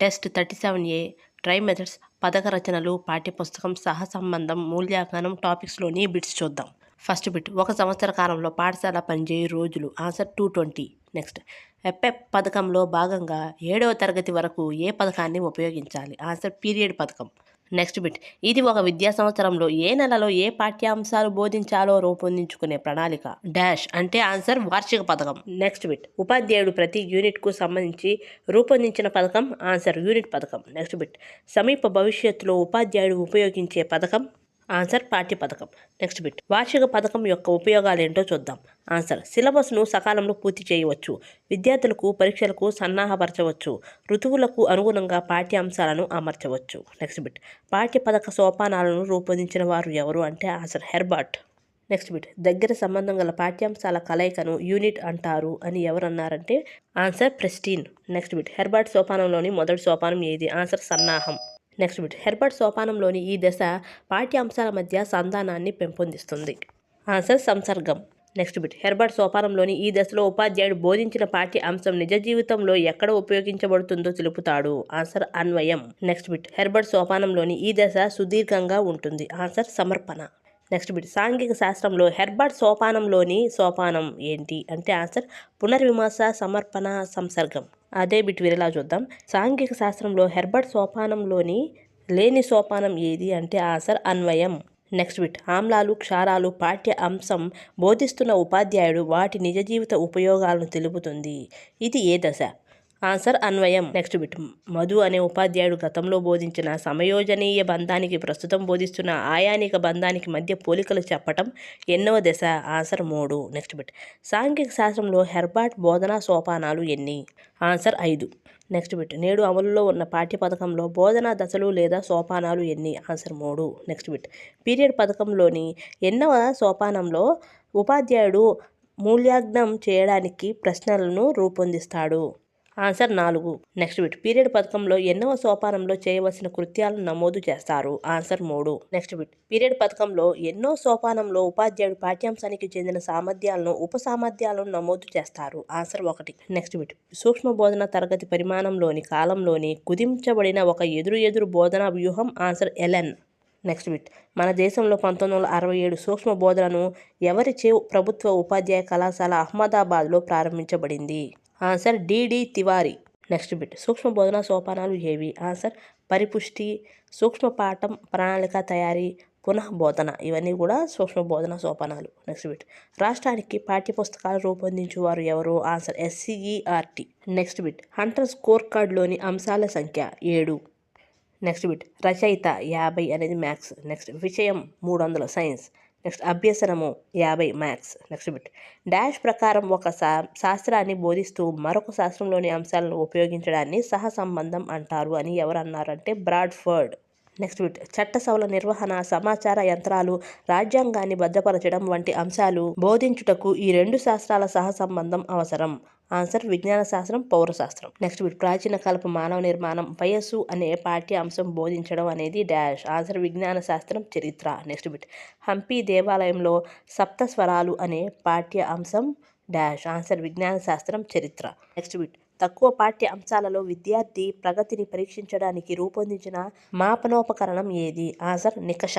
Test thirty seven ఏ ట్రై methods పథక రచనలు పాఠ్యపుస్తకం సహసంబంధం మూల్యాంకనం టాపిక్స్లోని బిట్స్ చూద్దాం. ఫస్ట్ బిట్ ఒక సంవత్సర కాలంలో పాఠశాల పనిచేయు రోజులు. Answer two twenty. నెక్స్ట్ ఎప్ఎఫ్ పథకంలో భాగంగా ఏడవ తరగతి వరకు ఏ పథకాన్ని ఉపయోగించాలి? ఆన్సర్ పీరియడ్ పథకం. Next bit. ఇది ఒక విద్యా సంవత్సరంలో ఏ నెలలో ఏ పాఠ్యాంశాలు బోధించాలో రూపొందించుకునే ప్రణాళిక. డాష్ అంటే ఆన్సర్ వార్షిక పథకం. Next bit. ఉపాధ్యాయుడు ప్రతి యూనిట్కు సంబంధించి రూపొందించిన పథకం ఆన్సర్ యూనిట్ పథకం. Next bit. సమీప భవిష్యత్తులో ఉపాధ్యాయుడు ఉపయోగించే పథకం ఆన్సర్ పాఠ్య పథకం నెక్స్ట్ బిట్. వార్షిక పథకం యొక్క ఉపయోగాలు ఏంటో చూద్దాం. ఆన్సర్. సిలబస్ను సకాలంలో పూర్తి చేయవచ్చు. విద్యార్థులకు పరీక్షలకు సన్నాహపరచవచ్చు. ఋతువులకు అనుగుణంగా పాఠ్యాంశాలను అమర్చవచ్చు. Next bit. పాఠ్య పథక సోపానాలను రూపొందించిన వారు ఎవరు అంటే ఆన్సర్. హెర్బర్ట్. Next bit. దగ్గర సంబంధం గల పాఠ్యాంశాల కలయికను యూనిట్ అంటారు అని ఎవరన్నారంటే ఆన్సర్. ప్రెస్టీన్. Next bit. హెర్బర్ట్ సోపానంలోని మొదటి సోపానం ఏది? ఆన్సర్. సన్నాహం. Next bit. హెర్బర్ట్ సోపానంలోని ఈ దశ పాఠ్యాంశాల మధ్య సంధానాన్ని పెంపొందిస్తుంది. ఆన్సర్ సంసర్గం. Next bit. హెర్బర్ట్ సోపానంలోని ఈ దశలో ఉపాధ్యాయుడు బోధించిన పాఠ్య అంశం నిజ జీవితంలో ఎక్కడ ఉపయోగించబడుతుందో తెలుపుతాడు. ఆన్సర్ అన్వయం. Next bit. హెర్బర్ట్ సోపానంలోని ఈ దశ సుదీర్ఘంగా ఉంటుంది. ఆన్సర్ సమర్పణ. Next bit. సాంఘిక శాస్త్రంలో హెర్బర్ట్ సోపానంలోని సోపానం ఏంటి? అంటే ఆన్సర్ పునర్విమర్శ సమర్పణ సంసర్గం. అదే బిట్ విరలా చూద్దాం. సాంఘిక శాస్త్రంలో హెర్బర్ట్ సోపానంలోని లేని సోపానం ఏది అంటే ఆన్సర్ అన్వయం. Next bit. ఆమ్లాలు క్షారాలు పాఠ్య అంశం బోధిస్తున్న ఉపాధ్యాయుడు వాటి నిజ జీవిత ఉపయోగాలను తెలుపుతుంది. ఇది ఏ దశ? ఆన్సర్ అన్వయం. Next bit. మధు అనే ఉపాధ్యాయుడు గతంలో బోధించిన సమయోజనీయ బంధానికి ప్రస్తుతం బోధిస్తున్న ఆయానిక బంధానికి మధ్య పోలికలు చెప్పటం ఎన్నవ దశ. ఆన్సర్ మూడు. Next bit. సాంఘిక శాస్త్రంలో హెర్బాట్ బోధనా సోపానాలు ఎన్ని? ఆన్సర్ ఐదు. Next bit. నేడు అమలులో ఉన్న పాఠ్య పథకంలో బోధనా దశలు లేదా సోపానాలు ఎన్ని? ఆన్సర్ మూడు. Next bit. పీరియడ్ పథకంలోని ఎన్నవ సోపానంలో ఉపాధ్యాయుడు మూల్యాంకనం చేయడానికి ప్రశ్నలను రూపొందిస్తాడు? ఆన్సర్ నాలుగు. నెక్స్ట్ బిట్ పీరియడ్ పథకంలో ఎన్నవ సోపానంలో చేయవలసిన కృత్యాలను నమోదు చేస్తారు. ఆన్సర్ మూడు. నెక్స్ట్ బిట్ పీరియడ్ పథకంలో ఎన్నో సోపానంలో ఉపాధ్యాయుడు పాఠ్యాంశానికి చెందిన సామర్థ్యాలను ఉప సామర్థ్యాలను నమోదు చేస్తారు. ఆన్సర్ ఒకటి. నెక్స్ట్ బిట్ సూక్ష్మ బోధన తరగతి పరిమాణంలోని కాలంలోని కుదించబడిన ఒక ఎదురు ఎదురు బోధనా వ్యూహం. ఆన్సర్ ఎలెన్ నెక్స్ట్ బిట్ మన దేశంలో పంతొమ్మిది వందల అరవై ఏడు సూక్ష్మ బోధనను ఎవరిచే ప్రభుత్వ ఉపాధ్యాయ కళాశాల అహ్మదాబాద్లో ప్రారంభించబడింది? Answer DD Tiwari. Next bit. సూక్ష్మ బోధన సోపానాలు ఏవి? ఆన్సర్ పరిపుష్టి సూక్ష్మ పాఠం ప్రణాళిక తయారీ పునః బోధన. ఇవన్నీ కూడా సూక్ష్మ బోధన సోపానాలు. Next bit. రాష్ట్రానికి పాఠ్యపుస్తకాలు రూపొందించువారు ఎవరు? Answer SCERT. Next bit. Hunter score కార్డులోని అంశాల సంఖ్య ఏడు. Next bit. రచయిత యాభై అనేది మ్యాథ్స్. నెక్స్ట్. విషయం మూడు వందల సైన్స్. నెక్స్ట్ అభ్యసనము యాభై మ్యాథ్స్ నెక్స్ట్ బిట్ డాష్ ప్రకారం ఒక శా శాస్త్రాన్ని బోధిస్తూ మరొక శాస్త్రంలోని అంశాలను ఉపయోగించడాన్ని సహసంబంధం అంటారు అని ఎవరు అన్నారంటే బ్రాడ్ఫర్డ్ నెక్స్ట్ బిట్ చట్టసభల నిర్వహణ సమాచార యంత్రాలు రాజ్యాంగాన్ని భద్రపరచడం వంటి అంశాలు బోధించుటకు ఈ రెండు శాస్త్రాల సహసంబంధం అవసరం. ఆన్సర్ విజ్ఞాన శాస్త్రం పౌరశాస్త్రం. నెక్స్ట్ బిట్ ప్రాచీన కల్ప మానవ నిర్మాణం వయస్సు అనే పాఠ్య అంశం బోధించడం అనేది డాష్. ఆన్సర్ విజ్ఞాన శాస్త్రం చరిత్ర. నెక్స్ట్ బిట్ హంపి దేవాలయంలో సప్త స్వరాలు అనే పాఠ్య అంశం డాష్. ఆన్సర్ విజ్ఞాన శాస్త్రం చరిత్ర. నెక్స్ట్ బిట్ తక్కువ పాఠ్య అంశాలలో విద్యార్థి ప్రగతిని పరీక్షించడానికి రూపొందించిన మాపనోపకరణం ఏది? ఆన్సర్ నికష.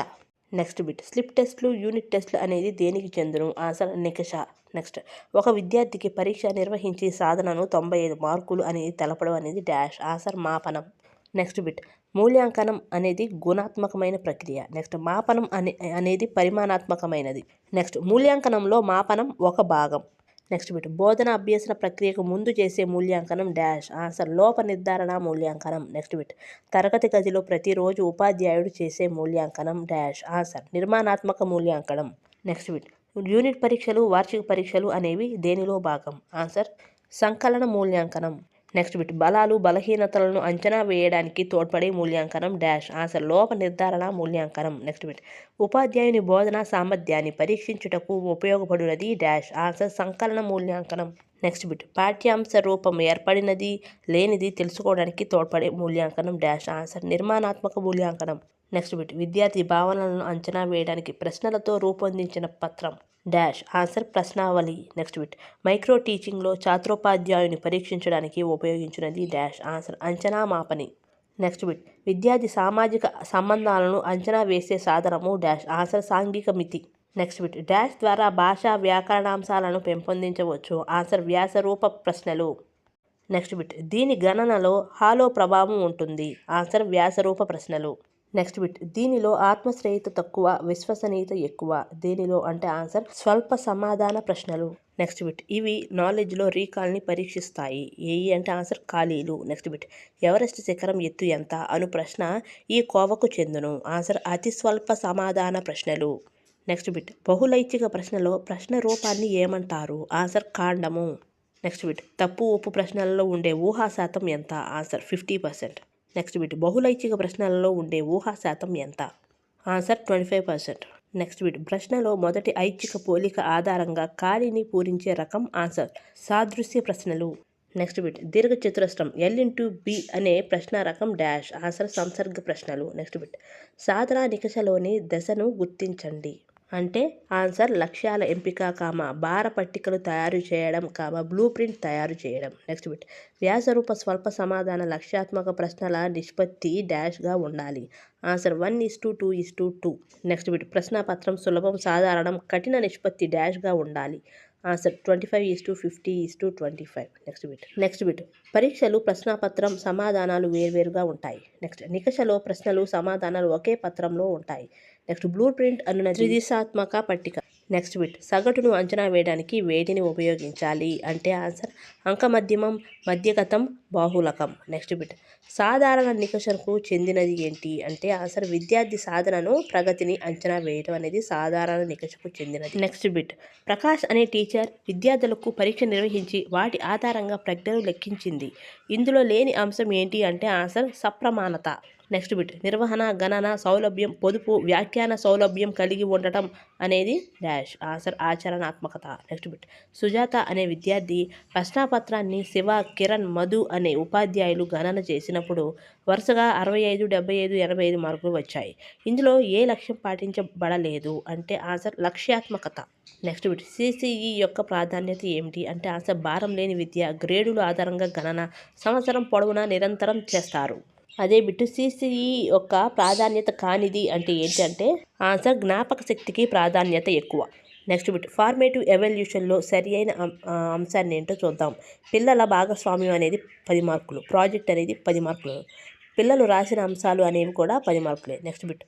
Next bit. స్లిప్ టెస్ట్లు యూనిట్ టెస్ట్లు అనేది దేనికి చెందును? ఆన్సర్ నికష నెక్స్ట్. ఒక విద్యార్థికి పరీక్ష నిర్వహించి సాధనను తొంభై ఐదు మార్కులు అనేది తెలపడం అనేది డాష్. ఆన్సర్ మాపనం. Next bit. మూల్యాంకనం అనేది గుణాత్మకమైన ప్రక్రియ. నెక్స్ట్. మాపనం అనే అనేది పరిమాణాత్మకమైనది. నెక్స్ట్. మూల్యాంకనంలో మాపనం ఒక భాగం. నెక్స్ట్ బిట్ బోధన అభ్యసన ప్రక్రియకు ముందు చేసే మూల్యాంకనం డాష్. ఆన్సర్ లోప నిర్ధారణ మూల్యాంకనం. నెక్స్ట్ బిట్ తరగతి గదిలో ప్రతిరోజు ఉపాధ్యాయుడు చేసే మూల్యాంకనం డాష్. ఆన్సర్ నిర్మాణాత్మక మూల్యాంకనం. నెక్స్ట్ బిట్ యూనిట్ పరీక్షలు వార్షిక పరీక్షలు అనేవి దేనిలో భాగం? ఆన్సర్ సంకలన మూల్యాంకనం. Next bit. బలాలు బలహీనతలను అంచనా వేయడానికి తోడ్పడే మూల్యాంకనం డాష్. ఆన్సర్ లోప నిర్ధారణ మూల్యాంకనం. Next bit. ఉపాధ్యాయుని బోధనా సామర్థ్యాన్ని పరీక్షించుటకు ఉపయోగపడినది డాష్. ఆన్సర్ సంకలన మూల్యాంకనం. Next bit. పాఠ్యాంశ రూపం ఏర్పడినది లేనిది తెలుసుకోవడానికి తోడ్పడే మూల్యాంకనం డాష్. ఆన్సర్ నిర్మాణాత్మక మూల్యాంకనం. Next bit. విద్యార్థి భావనలను అంచనా వేయడానికి ప్రశ్నలతో రూపొందించిన పత్రం. Dash. Answer ప్రశ్నావళి. Next bit. Micro టీచింగ్లో ఛాత్రోపాధ్యాయుని పరీక్షించడానికి ఉపయోగించినది డాష్. ఆన్సర్ అంచనా మాపని. Next bit. విద్యార్థి సామాజిక సంబంధాలను అంచనా వేసే సాధనము డాష్. ఆన్సర్ సాంఘిక మితి. Next bit. డాష్ ద్వారా భాషా వ్యాకరణాంశాలను పెంపొందించవచ్చు. ఆన్సర్ వ్యాసరూప ప్రశ్నలు. Next bit. దీని గణనలో హాలో ప్రభావం ఉంటుంది. ఆన్సర్ వ్యాసరూప ప్రశ్నలు. నెక్స్ట్ బిట్ దీనిలో ఆత్మశ్రేయత తక్కువ విశ్వసనీయత ఎక్కువ. దీనిలో అంటే ఆన్సర్ స్వల్ప సమాధాన ప్రశ్నలు. నెక్స్ట్ బిట్ ఇవి నాలెడ్జ్లో రీకాల్ని పరీక్షిస్తాయి. ఏఈ అంటే ఆన్సర్ ఖాళీలు. నెక్స్ట్ బిట్ ఎవరెస్ట్ శిఖరం ఎత్తు ఎంత? అను ప్రశ్న ఈ కోవకు చెందును. ఆన్సర్ అతి స్వల్ప సమాధాన ప్రశ్నలు. నెక్స్ట్ బిట్ బహుళైచ్ఛిక ప్రశ్నలో ప్రశ్న రూపాన్ని ఏమంటారు? ఆన్సర్ కాండము నెక్స్ట్ బిట్ తప్పు ఒప్పు ప్రశ్నలలో ఉండే ఊహా శాతం ఎంత? Answer fifty percent next bit బహుళైచ్ఛిక ప్రశ్నలలో ఉండే ఊహా శాతం ఎంత? Answer twenty five percent next bit ప్రశ్నలో మొదటి ఐచ్ఛిక పోలిక ఆధారంగా ఖాళీని పూరించే రకం ఆన్సర్ సాదృశ్య ప్రశ్నలు. నెక్స్ట్ బిట్ దీర్ఘ చతురస్రం ఎల్ ఇంటూ బి అనే ప్రశ్న రకం డాష్ ఆన్సర్ సంసర్గ ప్రశ్నలు. నెక్స్ట్ బిట్ సాధన నికషలోని దశను గుర్తించండి. అంటే ఆన్సర్ లక్ష్యాల ఎంపిక కామ భార పట్టికలు తయారు చేయడం కామ బ్లూ ప్రింట్ తయారు చేయడం. నెక్స్ట్ బిట్ వ్యాసరూప స్వల్ప సమాధాన లక్ష్యాత్మక ప్రశ్నల నిష్పత్తి డాష్గా ఉండాలి. Answer one is to two is to two next bit ప్రశ్నాపత్రం సులభం సాధారణం కఠిన నిష్పత్తి డాష్గా ఉండాలి. Answer twenty five is to fifty is to twenty five next bit next bit పరీక్షలు ప్రశ్నాపత్రం సమాధానాలు వేర్వేరుగా ఉంటాయి. నెక్స్ట్ నికషలో ప్రశ్నలు సమాధానాలు ఒకే పత్రంలో ఉంటాయి. నెక్స్ట్ బ్లూ ప్రింట్ అన్న త్రిదిశాత్మక పట్టిక. Next bit. సగటును అంచనా వేయడానికి వేటిని ఉపయోగించాలి అంటే ఆన్సర్ అంకమధ్యమం మధ్యగతం బాహులకం నెక్స్ట్ బిట్. సాధారణ నికషకు చెందినది ఏంటి అంటే ఆన్సర్ విద్యార్థి సాధనను ప్రగతిని అంచనా వేయడం అనేది సాధారణ నికషకు చెందినది. Next bit. ప్రకాష్ అనే టీచర్ విద్యార్థులకు పరీక్ష నిర్వహించి వాటి ఆధారంగా ప్రజ్ఞను లెక్కించింది. ఇందులో లేని అంశం ఏంటి అంటే ఆన్సర్ సప్రమాణత. Next bit. నిర్వహణ గణన సౌలభ్యం పొదుపు వ్యాఖ్యాన సౌలభ్యం కలిగి ఉండటం అనేది dash answer ఆచరణాత్మకత. Next bit. Sujatha అనే విద్యార్థి ప్రశ్నాపత్రాన్ని శివ కిరణ్ మధు అనే ఉపాధ్యాయులు గణన చేసినప్పుడు వరుసగా అరవై ఐదు డెబ్బై ఐదు ఎనభై ఐదు మార్కులు వచ్చాయి. ఇందులో ఏ లక్ష్యం పాటించబడలేదు అంటే ఆన్సర్ లక్ష్యాత్మకత. Next bit. సిసిఈ యొక్క ప్రాధాన్యత ఏమిటి అంటే ఆన్సర్ భారం లేని విద్య గ్రేడుల ఆధారంగా గణన సంవత్సరం పొడవునా నిరంతరం చేస్తారు. అదే బిట్టు సిసిఈ యొక్క ప్రాధాన్యత కానిది అంటే ఏంటి అంటే ఆన్సర్ జ్ఞాపక శక్తికి ప్రాధాన్యత ఎక్కువ. నెక్స్ట్ బిట్ ఫార్మేటివ్ ఎవల్యూషన్లో సరి అయిన అంశాన్ని ఏంటో చూద్దాం. పిల్లల భాగస్వామ్యం అనేది పది మార్కులు ప్రాజెక్ట్ అనేది పది మార్కులు పిల్లలు రాసిన అంశాలు అనేవి కూడా పది మార్కులే. Next bit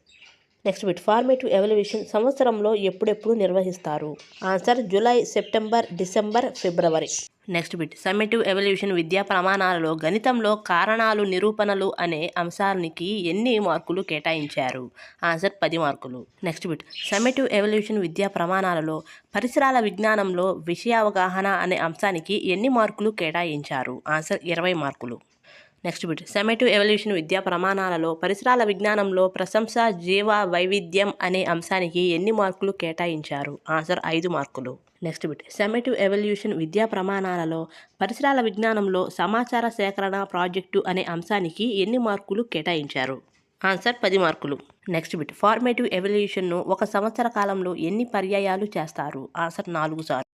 next bit formative evaluation సంవత్సరంలో ఎప్పుడెప్పుడు నిర్వహిస్తారు? Answer July September December February. Next bit summative evaluation విద్యా ప్రమాణాలలో గణితంలో కారణాలు నిరూపణలు అనే అంశానికి ఎన్ని మార్కులు కేటాయించారు? ఆన్సర్ పది మార్కులు. నెక్స్ట్ బిట్ సమ్మేటివ్ ఎవల్యూషన్ విద్యా ప్రమాణాలలో పరిసరాల విజ్ఞానంలో విషయావగాహన అనే అంశానికి ఎన్ని మార్కులు కేటాయించారు? ఆన్సర్ ఇరవై మార్కులు. నెక్స్ట్ బిట్ సెమెటివ్ ఎవల్యూషన్ విద్యా ప్రమాణాలలో పరిసరాల విజ్ఞానంలో ప్రశంస జీవ వైవిధ్యం అనే అంశానికి ఎన్ని మార్కులు కేటాయించారు? ఆన్సర్ ఐదు మార్కులు. నెక్స్ట్ బిట్ సెమెటివ్ ఎవల్యూషన్ విద్యా ప్రమాణాలలో పరిసరాల విజ్ఞానంలో సమాచార సేకరణ ప్రాజెక్టు అనే అంశానికి ఎన్ని మార్కులు కేటాయించారు? ఆన్సర్ పది మార్కులు. నెక్స్ట్ బిట్ ఫార్మేటివ్ ఎవల్యూషన్ను ఒక సంవత్సర కాలంలో ఎన్ని పర్యాయాలు చేస్తారు? ఆన్సర్ నాలుగు సార్లు.